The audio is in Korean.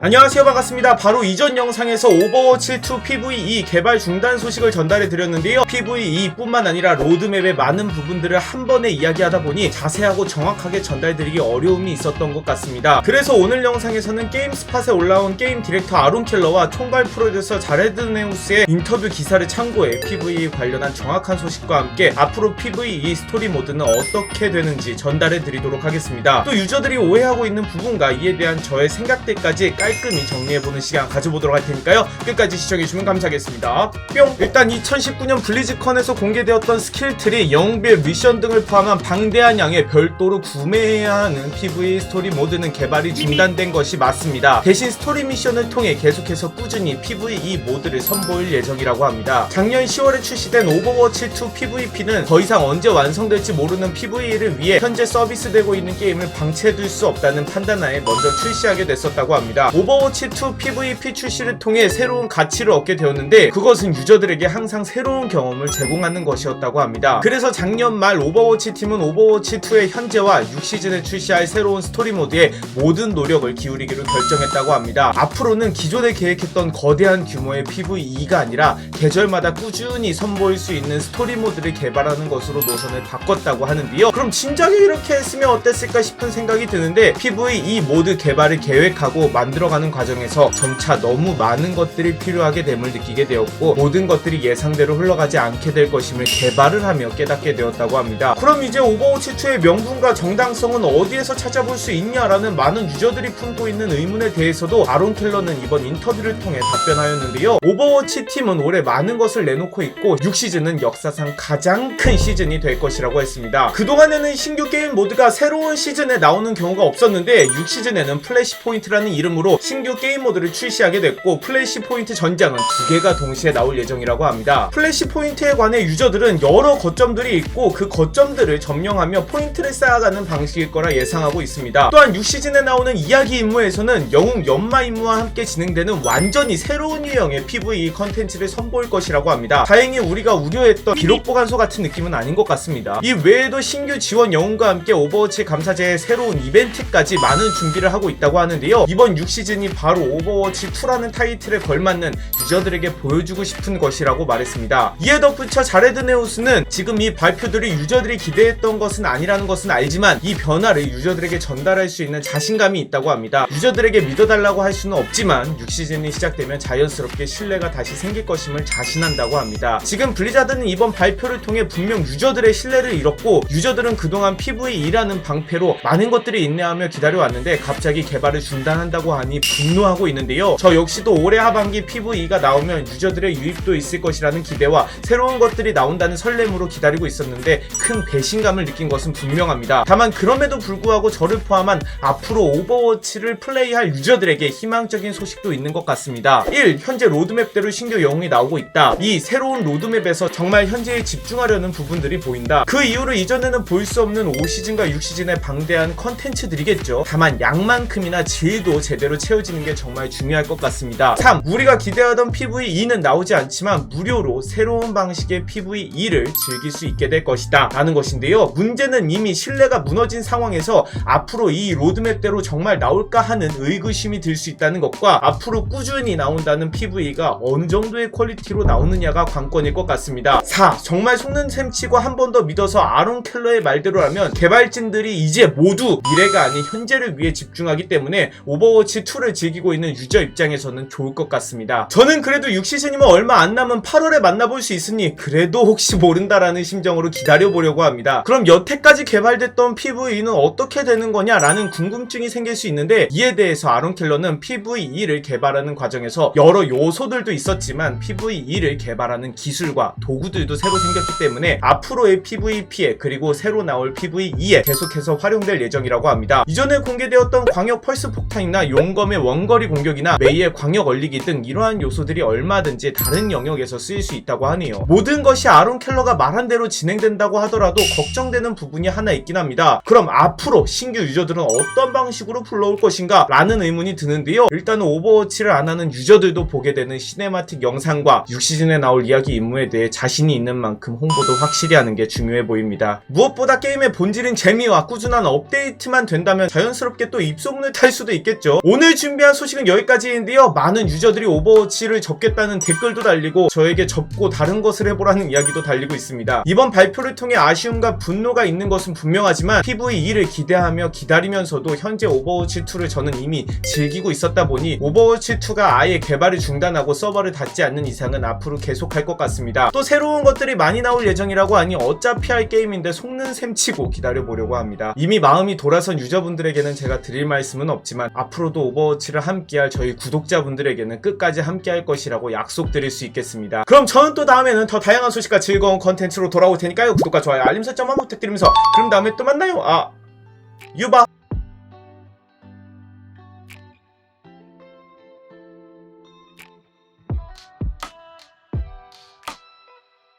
안녕하세요. 반갑습니다. 바로 이전 영상에서 오버워치 2 PVE 개발 중단 소식을 전달해 드렸는데요. PVE 뿐만 아니라 로드맵의 많은 부분들을 한 번에 이야기하다 보니 자세하고 정확하게 전달 드리기 어려움이 있었던 것 같습니다. 그래서 오늘 영상에서는 게임 스팟에 올라온 게임 디렉터 아론 켈러와 총괄 프로듀서 자레드 네우스의 인터뷰 기사를 참고해 PVE 관련한 정확한 소식과 함께 앞으로 PVE 스토리 모드는 어떻게 되는지 전달해 드리도록 하겠습니다. 또 유저들이 오해하고 있는 부분과 이에 대한 저의 생각들까지 깔끔히 정리해보는 시간 가져보도록 할 테니까요. 끝까지 시청해주시면 감사하겠습니다. 뿅! 일단 2019년 블리즈컨에서 공개되었던 스킬트리, 영웅빌, 미션 등을 포함한 방대한 양의 별도로 구매해야 하는 PV 스토리 모드는 개발이 중단된 것이 맞습니다. 대신 스토리 미션을 통해 계속해서 꾸준히 PVE 모드를 선보일 예정이라고 합니다. 작년 10월에 출시된 오버워치 2 PVP는 더 이상 언제 완성될지 모르는 PVE를 위해 현재 서비스되고 있는 게임을 방치해둘 수 없다는 판단하에 먼저 출시하게 됐었다고 합니다. 오버워치 2 PVP 출시를 통해 새로운 가치를 얻게 되었는데 그것은 유저들에게 항상 새로운 경험을 제공하는 것이었다고 합니다. 그래서 작년 말 오버워치 팀은 오버워치 2의 현재와 6시즌에 출시할 새로운 스토리 모드에 모든 노력을 기울이기로 결정했다고 합니다. 앞으로는 기존에 계획했던 거대한 규모의 PVE가 아니라 계절마다 꾸준히 선보일 수 있는 스토리 모드를 개발하는 것으로 노선을 바꿨다고 하는데요. 그럼 진작에 이렇게 했으면 어땠을까 싶은 생각이 드는데 PVE 모드 개발을 계획하고 만들어 가는 과정에서 점차 너무 많은 것들이 필요하게 됨을 느끼게 되었고 모든 것들이 예상대로 흘러가지 않게 될 것임을 개발을 하며 깨닫게 되었다고 합니다. 그럼 이제 오버워치 2의 명분과 정당성은 어디에서 찾아볼 수 있냐라는 많은 유저들이 품고 있는 의문에 대해서도 아론 켈러는 이번 인터뷰를 통해 답변하였는데요. 오버워치 팀은 올해 많은 것을 내놓고 있고 6시즌은 역사상 가장 큰 시즌이 될 것이라고 했습니다. 그동안에는 신규 게임 모드가 새로운 시즌에 나오는 경우가 없었는데 6시즌에는 플래시 포인트라는 이름으로 신규 게임 모드를 출시하게 됐고 플래시 포인트 전장은 두 개가 동시에 나올 예정이라고 합니다. 플래시 포인트에 관해 유저들은 여러 거점들이 있고 그 거점들을 점령하며 포인트를 쌓아가는 방식일 거라 예상하고 있습니다. 또한 6시즌에 나오는 이야기 임무에서는 영웅 연마 임무와 함께 진행되는 완전히 새로운 유형의 PVE 컨텐츠를 선보일 것이라고 합니다. 다행히 우리가 우려했던 기록 보관소 같은 느낌은 아닌 것 같습니다. 이 외에도 신규 지원 영웅과 함께 오버워치 감사제의 새로운 이벤트까지 많은 준비를 하고 있다고 하는데요. 이번 6시즌 이 바로 오버워치 2라는 타이틀에 걸맞는 유저들에게 보여주고 싶은 것이라고 말했습니다. 이에 덧붙여 자레드 네우스는 지금 이 발표들이 유저들이 기대했던 것은 아니라는 것은 알지만 이 변화를 유저들에게 전달할 수 있는 자신감이 있다고 합니다. 유저들에게 믿어달라고 할 수는 없지만 6시즌이 시작되면 자연스럽게 신뢰가 다시 생길 것임을 자신한다고 합니다. 지금 블리자드는 이번 발표를 통해 분명 유저들의 신뢰를 잃었고 유저들은 그동안 PVE라는 방패로 많은 것들이 인내하며 기다려왔는데 갑자기 개발을 중단한다고 하니 분노하고 있는데요. 저 역시도 올해 하반기 PVE가 나오면 유저들의 유입도 있을 것이라는 기대와 새로운 것들이 나온다는 설렘으로 기다리고 있었는데 큰 배신감을 느낀 것은 분명합니다. 다만 그럼에도 불구하고 저를 포함한 앞으로 오버워치를 플레이할 유저들에게 희망적인 소식도 있는 것 같습니다. 1. 현재 로드맵대로 신규 영웅이 나오고 있다. 2. 새로운 로드맵에서 정말 현재에 집중하려는 부분들이 보인다. 그 이후로 이전에는 볼 수 없는 5시즌과 6시즌의 방대한 컨텐츠들이겠죠. 다만 양만큼이나 질도 제대로 채워지는 게 정말 중요할 것 같습니다. 3. 우리가 기대하던 PVE는 나오지 않지만 무료로 새로운 방식의 PVE를 즐길 수 있게 될 것이다. 라는 것인데요. 문제는 이미 신뢰가 무너진 상황에서 앞으로 이 로드맵대로 정말 나올까 하는 의구심이 들 수 있다는 것과 앞으로 꾸준히 나온다는 PVE가 어느 정도의 퀄리티로 나오느냐가 관건일 것 같습니다. 4. 정말 속는 셈치고 한 번 더 믿어서 아론 켈러의 말대로라면 개발진들이 이제 모두 미래가 아닌 현재를 위해 집중하기 때문에 오버워치 2를 즐기고 있는 유저 입장에서는 좋을 것 같습니다. 저는 그래도 6시즌이면 얼마 안 남은 8월에 만나볼 수 있으니 그래도 혹시 모른다라는 심정으로 기다려보려고 합니다. 그럼 여태까지 개발됐던 PVE는 어떻게 되는 거냐라는 궁금증이 생길 수 있는데 이에 대해서 아론 켈러는 PVE를 개발하는 과정에서 여러 요소들도 있었지만 PVE를 개발하는 기술과 도구들도 새로 생겼기 때문에 앞으로의 PVP에 그리고 새로 나올 PVE에 계속해서 활용될 예정이라고 합니다. 이전에 공개되었던 광역 펄스 폭탄이나 용 검의 원거리 공격이나 메이의 광역 얼리기 등 이러한 요소들이 얼마든지 다른 영역에서 쓰일 수 있다고 하네요. 모든 것이 아론 켈러가 말한 대로 진행된다고 하더라도 걱정되는 부분이 하나 있긴 합니다. 그럼 앞으로 신규 유저들은 어떤 방식으로 불러올 것인가? 라는 의문이 드는데요. 일단은 오버워치를 안 하는 유저들도 보게 되는 시네마틱 영상과 6시즌에 나올 이야기 임무에 대해 자신이 있는 만큼 홍보도 확실히 하는 게 중요해 보입니다. 무엇보다 게임의 본질인 재미와 꾸준한 업데이트만 된다면 자연스럽게 또 입소문을 탈 수도 있겠죠. 오늘 오늘 준비한 소식은 여기까지인데요. 많은 유저들이 오버워치를 접겠다는 댓글도 달리고 저에게 접고 다른 것을 해보라는 이야기도 달리고 있습니다. 이번 발표를 통해 아쉬움과 분노가 있는 것은 분명하지만 PVE를 기대하며 기다리면서도 현재 오버워치2를 저는 이미 즐기고 있었다 보니 오버워치2가 아예 개발을 중단하고 서버를 닫지 않는 이상은 앞으로 계속할 것 같습니다. 또 새로운 것들이 많이 나올 예정이라고 하니 어차피 할 게임인데 속는 셈 치고 기다려보려고 합니다. 이미 마음이 돌아선 유저분들에게는 제가 드릴 말씀은 없지만 앞으로도 오버워치를 함께할 저희 구독자분들에게는 끝까지 함께할 것이라고 약속드릴 수 있겠습니다. 그럼 저는 또 다음에는 더 다양한 소식과 즐거운 컨텐츠로 돌아올 테니까요. 구독과 좋아요, 알림 설정만 부탁드리면서 그럼 다음에 또 만나요. 아, 유바!